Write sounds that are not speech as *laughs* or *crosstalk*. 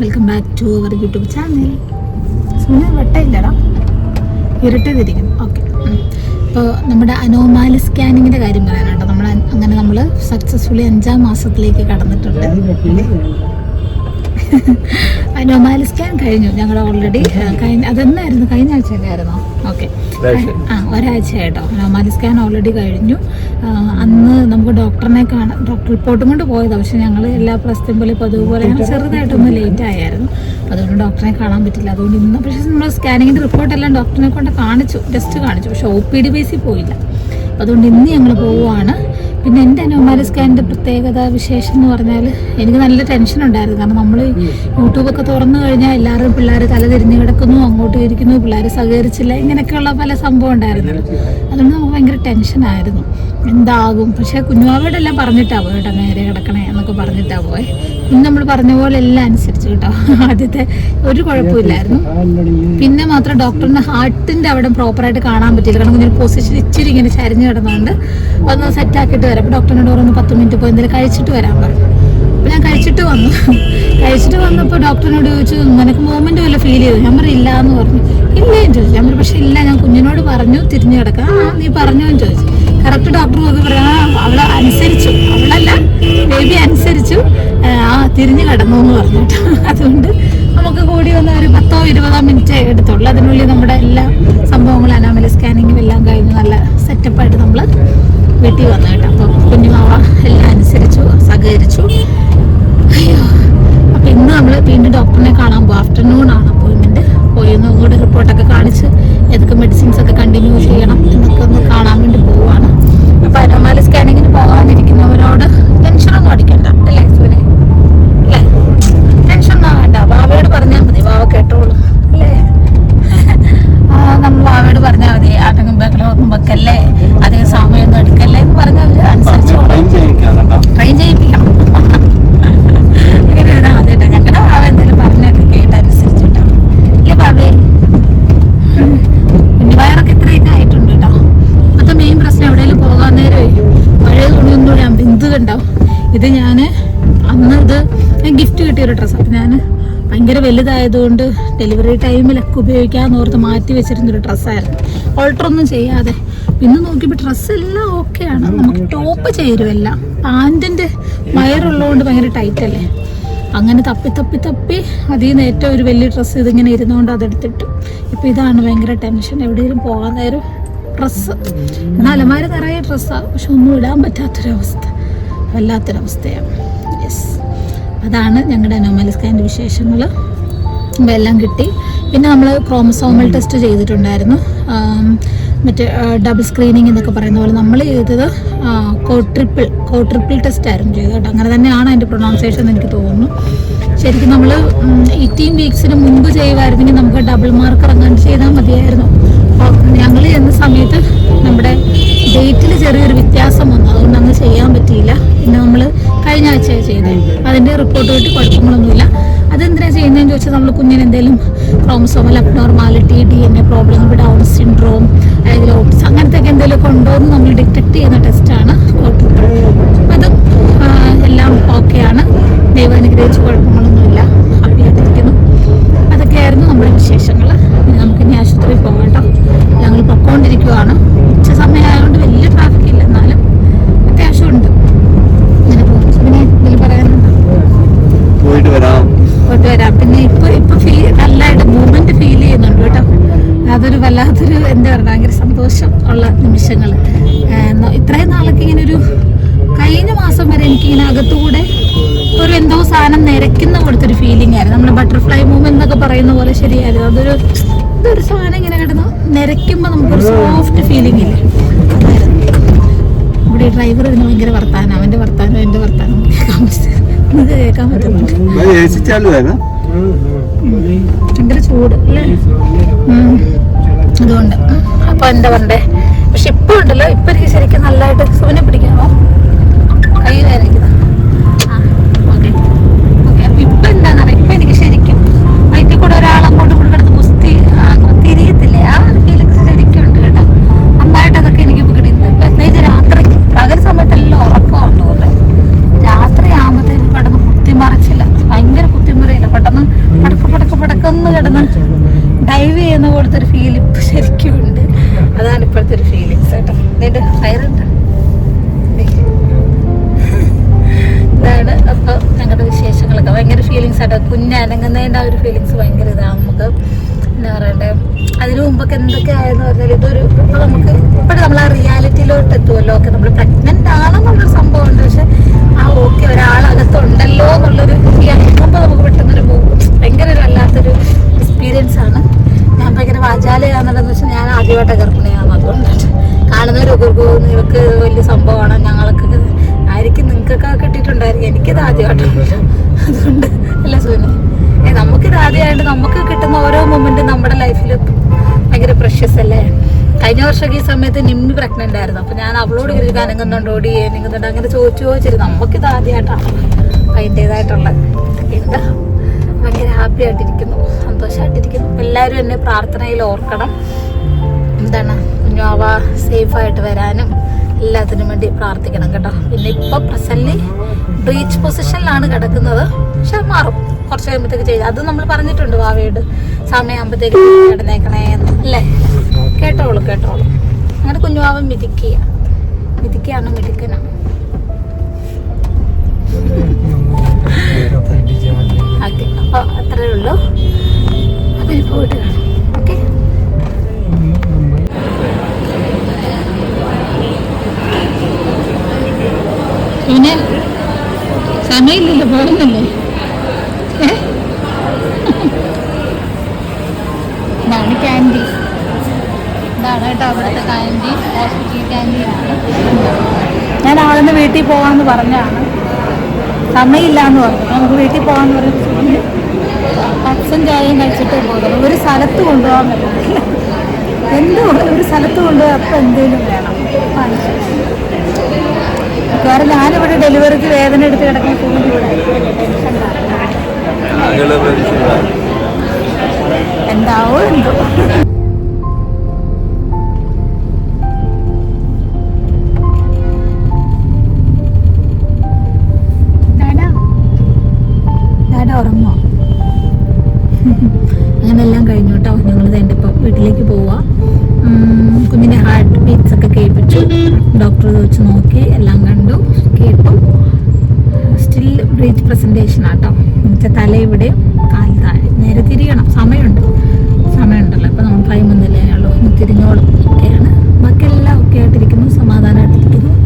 Welcome back to our YouTube channel Sunil വെട്ടയില്ലടാ. ഇരട്ടതിരിക്കുന്നു okay ഇപ്പോൾ നമ്മുടെ അനോമാലി സ്കാനിങ്ങിന്റെ കാര്യം പറയാനുണ്ടോ നമ്മൾ അങ്ങനെ നമ്മൾ സക്സസ്ഫുള്ളി അഞ്ചാം മാസത്തിലേക്ക് കടന്നിട്ടുണ്ട്. *laughs* അനോമാലി സ്കാൻ കഴിഞ്ഞു. ഞങ്ങൾ ഓൾറെഡി കഴിഞ്ഞ അതെന്നായിരുന്നു? കഴിഞ്ഞ ആഴ്ച ആഴ്ചയിലായിരുന്നോ ഓക്കെ ആ ഒരാഴ്ചയായിട്ടോ അനോമാലി സ്കാൻ ഓൾറെഡി കഴിഞ്ഞു. അന്ന് നമുക്ക് ഡോക്ടറിനെ കാണാൻ ഡോക്ടർ റിപ്പോർട്ടും കൊണ്ട് പോയതാണ് പക്ഷെ ഞങ്ങൾ എല്ലാ പ്രാവശ്യത്തെയും പോലെ ഇപ്പോൾ അതുപോലെ ഞങ്ങൾ ചെറുതായിട്ടൊന്ന് ലേറ്റ് ആയായിരുന്നു. അതുകൊണ്ട് ഡോക്ടറെ കാണാൻ പറ്റില്ല. അതുകൊണ്ട് ഇന്ന് പക്ഷേ നമ്മൾ സ്കാനിങ്ങിന്റെ റിപ്പോർട്ടെല്ലാം ഡോക്ടറിനെ കൊണ്ട് കാണിച്ചു. ടെസ്റ്റ് കാണിച്ചു. പക്ഷേ ഒ പി ഡി ബേസിൽ പോയില്ല. അതുകൊണ്ട് ഇന്ന് ഞങ്ങൾ പോവുകയാണ് പിന്നെ എന്റെ അനോമാലി സ്കാനിന്റെ പ്രത്യേകത വിശേഷം എന്ന് പറഞ്ഞാൽ എനിക്ക് നല്ല ടെൻഷൻ ഉണ്ടായിരുന്നു. കാരണം നമ്മൾ യൂട്യൂബൊക്കെ തുറന്നു കഴിഞ്ഞാൽ എല്ലാവരും പിള്ളേർ തല തിരിഞ്ഞ് കിടക്കുന്നു അങ്ങോട്ട് ഇരിക്കുന്നു പിള്ളേർ സഹകരിച്ചില്ല ഇങ്ങനെയൊക്കെയുള്ള പല സംഭവം ഉണ്ടായിരുന്നു. അതുകൊണ്ട് നമുക്ക് ഭയങ്കര ടെൻഷനായിരുന്നു എന്താകും പക്ഷെ കുഞ്ഞുമാവയുടെ എല്ലാം പറഞ്ഞിട്ടാ പോയി കേട്ടോ നേരെ കിടക്കണേ എന്നൊക്കെ പറഞ്ഞിട്ടാ പോയെ. ഇന്ന് നമ്മൾ പറഞ്ഞ പോലെ എല്ലാം അനുസരിച്ച് കേട്ടോ. ആദ്യത്തെ ഒരു കുഴപ്പമില്ലായിരുന്നു. പിന്നെ മാത്രം ഡോക്ടറിന്റെ ഹാർട്ടിന്റെ അവിടെ പ്രോപ്പറായിട്ട് കാണാൻ പറ്റിയില്ല. കാരണം കുഞ്ഞൊരു പൊസിഷൻ ഇച്ചിരി ഇങ്ങനെ ചരിഞ്ഞു കിടന്നുകൊണ്ട് ഒന്ന് സെറ്റ് ആക്കിയിട്ട് വരാം. അപ്പോൾ ഡോക്ടറിനോട് പറഞ്ഞു പത്ത് മിനിറ്റ് പോയി എന്തെങ്കിലും കഴിച്ചിട്ട് വരാൻ പറഞ്ഞു. അപ്പോൾ ഞാൻ കഴിച്ചിട്ട് വന്നു. കഴിച്ചിട്ട് വന്നപ്പോൾ ഡോക്ടറിനോട് ചോദിച്ചു നിനക്ക് മൂവ്മെന്റ് വല്ല ഫീൽ ചെയ്തു? ഞാൻ പറഞ്ഞു ഇല്ല എന്ന് പറഞ്ഞു. ഇല്ലേ ചോദിച്ചു. ഞാൻ പറഞ്ഞു പക്ഷെ ഇല്ല ഞാൻ കുഞ്ഞിനോട് പറഞ്ഞു തിരിഞ്ഞു കിടക്കാം. ആ നീ പറഞ്ഞു എന്ന് ചോദിച്ചു. കറക്റ്റ് ഡോക്ടർ നോക്കി പറയാ. അവളെ അനുസരിച്ചു. അവളല്ല ബേബി അനുസരിച്ചു ആ തിരിഞ്ഞു കിടന്നു എന്ന് പറഞ്ഞിട്ട്. അതുകൊണ്ട് നമുക്ക് കൂടി വന്ന ഒരു പത്തോ ഇരുപതോ മിനിറ്റ് എടുത്തുള്ളൂ. അതിനുള്ളിൽ നമ്മുടെ എല്ലാ സംഭവങ്ങളും അനാമല സ്കാനിങ്ങും എല്ലാം കഴിഞ്ഞ് നല്ല സെറ്റപ്പായിട്ട് നമ്മൾ വീട്ടിൽ വന്നു കേട്ടോ. അപ്പം കുഞ്ഞുമാവ എല്ലാം അനുസരിച്ചു സഹകരിച്ചു. അയ്യോ അപ്പം ഇന്ന് നമ്മൾ വീണ്ടും ഡോക്ടറിനെ കാണാൻ പോകും ആഫ്റ്റർനൂൺ ഞാൻ ഗിഫ്റ്റ് കിട്ടിയൊരു ഡ്രസ്സ് അപ്പം ഞാൻ ഭയങ്കര വലുതായതുകൊണ്ട് ഡെലിവറി ടൈമിലൊക്കെ ഉപയോഗിക്കാമെന്ന് ഓർത്ത് മാറ്റി വെച്ചിരുന്നൊരു ഡ്രസ്സായിരുന്നു ഓൾട്ടറൊന്നും ചെയ്യാതെ. പിന്നെ നോക്കിയപ്പോൾ ഡ്രസ്സ് എല്ലാം ഓക്കെയാണ് നമുക്ക് ടോപ്പ് ചേരുമല്ല പാന്റിന്റെ വയറുള്ളതുകൊണ്ട് ഭയങ്കര ടൈറ്റ് അല്ലേ? അങ്ങനെ തപ്പി തപ്പി തപ്പി അതിൽ നിന്ന് ഏറ്റവും ഒരു വലിയ ഡ്രസ്സ് ഇതിങ്ങനെ ഇരുന്നുകൊണ്ട് അതെടുത്തിട്ടു ഇപ്പം ഇതാണ് ഭയങ്കര ടെൻഷൻ എവിടെയെങ്കിലും പോകാൻ നേരം ഡ്രസ്സ് എന്നാൽ അലമാര നിറയെ ഡ്രസ്സാണ് പക്ഷെ ഒന്നും ഇടാൻ പറ്റാത്തൊരവസ്ഥ. വല്ലാത്തൊരവസ്ഥയാണ്. യെസ് അതാണ് ഞങ്ങളുടെ അനോമലി സ്കാന്റെ വിശേഷങ്ങൾ എല്ലാം കിട്ടി. പിന്നെ നമ്മൾ ക്രോമസോമൽ ടെസ്റ്റ് ചെയ്തിട്ടുണ്ടായിരുന്നു. മറ്റേ ഡബിൾ സ്ക്രീനിങ് എന്നൊക്കെ പറയുന്ന പോലെ നമ്മൾ ചെയ്തത് കോ ട്രിപ്പിൾ കോ ട്രിപ്പിൾ ടെസ്റ്റ് ആയിരുന്നു ചെയ്തത് കേട്ടോ. അങ്ങനെ തന്നെയാണ് അതിന്റെ പ്രൊണൗൺസിയേഷൻ എന്ന് എനിക്ക് തോന്നുന്നു. ശരിക്കും നമ്മൾ എയ്റ്റീൻ വീക്സിന് മുമ്പ് ചെയ്യുമായിരുന്നെങ്കിൽ നമുക്ക് ഡബിൾ മാർക്ക് അങ്ങനെ ചെയ്താൽ മതിയായിരുന്നു. അപ്പോൾ ഞങ്ങൾ ചെയ്യുന്ന സമയത്ത് നമ്മുടെ ഡേറ്റിൽ ചെറിയൊരു വ്യത്യാസം വന്നു. അതുകൊണ്ട് അന്ന് ചെയ്യാൻ പറ്റിയില്ല. പിന്നെ നമ്മൾ കഴിഞ്ഞ ആഴ്ചയാണ് ചെയ്തത് അതിന്റെ റിപ്പോർട്ട് കിട്ടി കുഴപ്പങ്ങളൊന്നുമില്ല. അതെന്തിനാണ് ചെയ്യുന്നതെന്ന് ചോദിച്ചാൽ നമ്മൾ കുഞ്ഞിന് എന്തെങ്കിലും chromosomal abnormality D N A problem down syndrome അല്ലെങ്കിൽ ഓട്ടിസ് അങ്ങനത്തെ ഒക്കെ എന്തെങ്കിലുമൊക്കെ ഉണ്ടോ എന്ന് നമ്മൾ ഡിറ്റക്ട് ചെയ്യുന്ന ടെസ്റ്റാണ് അത് ആ, എല്ലാം ഓക്കെയാണ് ദൈവം അനുഗ്രഹിച്ച് കുഴപ്പങ്ങളൊന്നുമില്ല ഹാപ്പിയായിട്ടിരിക്കുന്നു അതൊക്കെയായിരുന്നു നമ്മുടെ വിശേഷങ്ങൾ ഇനി നമുക്ക് ഇനി ആശുപത്രിയിൽ പോകാം കേട്ടോ ഞങ്ങൾ പൊക്കോണ്ടിരിക്കുവാണ് ഉച്ച സമയമായതുകൊണ്ട് വലിയ ട്രാഫിക് ഇല്ല എന്നാലും അത്യാവശ്യമുണ്ട് അങ്ങനെ പോകും പിന്നെ എന്തെങ്കിലും പറയാനുണ്ടോ പോയിട്ട് വരാം പോയിട്ട് വരാം പിന്നെ ഇപ്പൊ ഇപ്പൊ ഫീൽ നല്ലതായിട്ട് മൂവ്മെന്റ് ഫീൽ ചെയ്യുന്നുണ്ട് കേട്ടോ അതൊരു വല്ലാത്തൊരു എന്താ പറയുക ഭയങ്കര സന്തോഷം ഉള്ള നിമിഷങ്ങൾ. ഇത്രയും നാളൊക്കെ ഇങ്ങനെ ഒരു കഴിഞ്ഞ മാസം വരെ എനിക്ക് ഇങ്ങനെ അകത്തുകൂടെ ഒരു എന്തോ സാധനം നിരക്കുന്ന പോലത്തെ ഒരു ഫീലിംഗ് ആയിരുന്നു. നമ്മുടെ ബട്ടർഫ്ലൈ മൂവ് എന്നൊക്കെ പറയുന്ന പോലെ ശരിയായിരുന്നു. അതൊരു ഇതൊരു സാധനം ഇങ്ങനെ കിടന്നു നിരക്കുമ്പോൾ നമുക്കൊരു സോഫ്റ്റ് ഫീലിംഗ് ഇല്ലേ? ഇവിടെ ഡ്രൈവർ ഇരുന്ന് ഭയങ്കര വർത്താനം. അവന്റെ വർത്താനം എന്റെ വർത്താനം. കേൾക്കാൻ പറ്റുന്നുണ്ട്. ഭയങ്കര ചൂട് അല്ലേ? അതുകൊണ്ട്. അപ്പൊ എന്താ പറയണ്ടേ ഫീലിങ്സ് ആട്ടോ. കുഞ്ഞനങ്ങുന്നതിന്റെ ആ ഒരു ഫീലിങ്സ് ഭയങ്കര ഇതാണ് നമുക്ക്. എന്താ പറയണ്ടേ? അതിനു മുമ്പൊക്കെ എന്തൊക്കെ ആയെന്ന് പറഞ്ഞാൽ ഇതൊരു ഇപ്പോൾ നമുക്ക് ഇപ്പോഴും നമ്മൾ ആ റിയാലിറ്റിയിലോട്ട് എത്തുമല്ലോ ഒക്കെ നമ്മൾ പ്രഗ്നന്റ് ആണെന്നുള്ളൊരു സംഭവം ഉണ്ട് പക്ഷെ ആ ഓക്കെ ഒരാളകത്തുണ്ടല്ലോ എന്നുള്ളൊരു കേൾക്കുമ്പോൾ നമുക്ക് പെട്ടെന്നൊരു ഭയങ്കര ഒരു വല്ലാത്തൊരു എക്സ്പീരിയൻസ് ആണ്. ഞാൻ ഭയങ്കര വാചാലയാണെന്നുള്ളതെന്ന് വെച്ചാൽ ഞാൻ ആദ്യമായിട്ട് ഗർഭിണിയാണ് അതുകൊണ്ട് കാണുന്നവരൊക്കെ ഇവർക്ക് വലിയ ആയിരിക്കും നിങ്ങൾക്കൊക്കെ കിട്ടിയിട്ടുണ്ടായിരിക്കും എനിക്കിത് ആദ്യമായിട്ടാണ്. അതുകൊണ്ട് അല്ല സൂര്യ നമുക്കിത് ആദ്യമായിട്ട് നമുക്ക് കിട്ടുന്ന ഓരോ മൊമെന്റ് നമ്മുടെ ലൈഫിൽ ഭയങ്കര പ്രഷ്യസ് അല്ലേ? കഴിഞ്ഞ വർഷമൊക്കെ ഈ സമയത്ത് നിമ്മി പ്രഗ്നന്റ് ആയിരുന്നു. അപ്പൊ ഞാൻ അവളോട് ഇങ്ങനെ അനങ്ങുന്നുണ്ടോ ഓടി നീങ്ങുന്നുണ്ടോ അങ്ങനെ ചോദിച്ചു ചോദിച്ചിരുന്നു. നമുക്കിത് ആദ്യമായിട്ടാണ് അതിന്റെതായിട്ടുള്ള എന്താ? ഭയങ്കര ഹാപ്പി ആയിട്ടിരിക്കുന്നു സന്തോഷമായിട്ടിരിക്കുന്നു എല്ലാവരും എന്നെ പ്രാർത്ഥനയിൽ ഓർക്കണം. എന്താണ്? കുഞ്ഞാവ സേഫായിട്ട് വരാനും എല്ലാത്തിനും വേണ്ടി പ്രാർത്ഥിക്കണം കേട്ടോ. പിന്നെ ഇപ്പൊ പ്രസന്റ് ബ്രീച്ച് പൊസിഷനിലാണ് കിടക്കുന്നത്. പക്ഷെ മാറും. കുറച്ച് കഴിയുമ്പോഴത്തേക്ക് ചെയ്ത് അത് നമ്മൾ പറഞ്ഞിട്ടുണ്ട് വാവയോട് സമയമാകുമ്പോഴത്തേക്ക് കിടന്നേക്കണേ എന്ന്. അല്ലേ? കേട്ടോളൂ കേട്ടോളൂ. അങ്ങനെ കുഞ്ഞുവാവൻ മിതിക്കുക. മിതിക്കുകയാണ് മിടുക്കനാണ്. *laughs* ഓക്കെ. അപ്പോൾ അത്രേ ഉള്ളൂ. അതിൽ പോയിട്ട് കാണാം. സമയമില്ലല്ലോ പോകുന്നില്ലേ? ഇതാണ് ക്യാന്റീൻ ഇതാണ് കേട്ടോ അവിടുത്തെ ക്യാന്റീൻ ഹോസ്പിറ്റൽ ക്യാന്റീനാണ് ഞാൻ ആളിന്ന് വീട്ടിൽ പോകാമെന്ന് പറഞ്ഞാണ് സമയമില്ല എന്ന് പറഞ്ഞു നമുക്ക് വീട്ടിൽ പോകാമെന്ന് പറഞ്ഞു. പച്ചൻ ചായയും കഴിച്ചിട്ട് പോകുന്നു. ഒരു സ്ഥലത്ത് കൊണ്ടുപോകാൻ പറ്റില്ല എന്ത് ഒരു സ്ഥലത്ത് കൊണ്ടുപോയി അപ്പം എന്തെങ്കിലും വേണം? വേറെ ഞാനിവിടെ ഡെലിവറിക്ക് വേദന എടുത്ത് കിടക്കാൻ എന്താവോ എന്തോ. ഡാഡാ ഡാഡ ഉറങ്ങോ *laughs* അങ്ങനെ എല്ലാം കഴിഞ്ഞു കേട്ടോ. ഞങ്ങൾ എന്റെ ഇപ്പം വീട്ടിലേക്ക് പോവാം. കുഞ്ഞിന്റെ ഹാർട്ട് ബീറ്റ്സ് ഒക്കെ കേൾപ്പിച്ചു. ഡോക്ടർ വെച്ച് നോക്കി എല്ലാം കണ്ടു. കേട്ടു. സ്റ്റിൽ ബ്രീച്ച് പ്രസന്റേഷൻ ആട്ടോ. എന്നുവെച്ചാൽ തല ഇവിടെ കാൽ താഴെ. നേരെ തിരിയണം. സമയമുണ്ട്. സമയമുണ്ടല്ലോ. അപ്പോൾ നമ്മൾ ടൈം ഒന്നുമില്ലേ ഉള്ളൂ. ഒന്ന് തിരിഞ്ഞോളും. ഒക്കെയാണ് ബാക്കി എല്ലാം ഒക്കെ ആയിട്ടിരിക്കുന്നു. സമാധാനമായിട്ടിരിക്കുന്നു.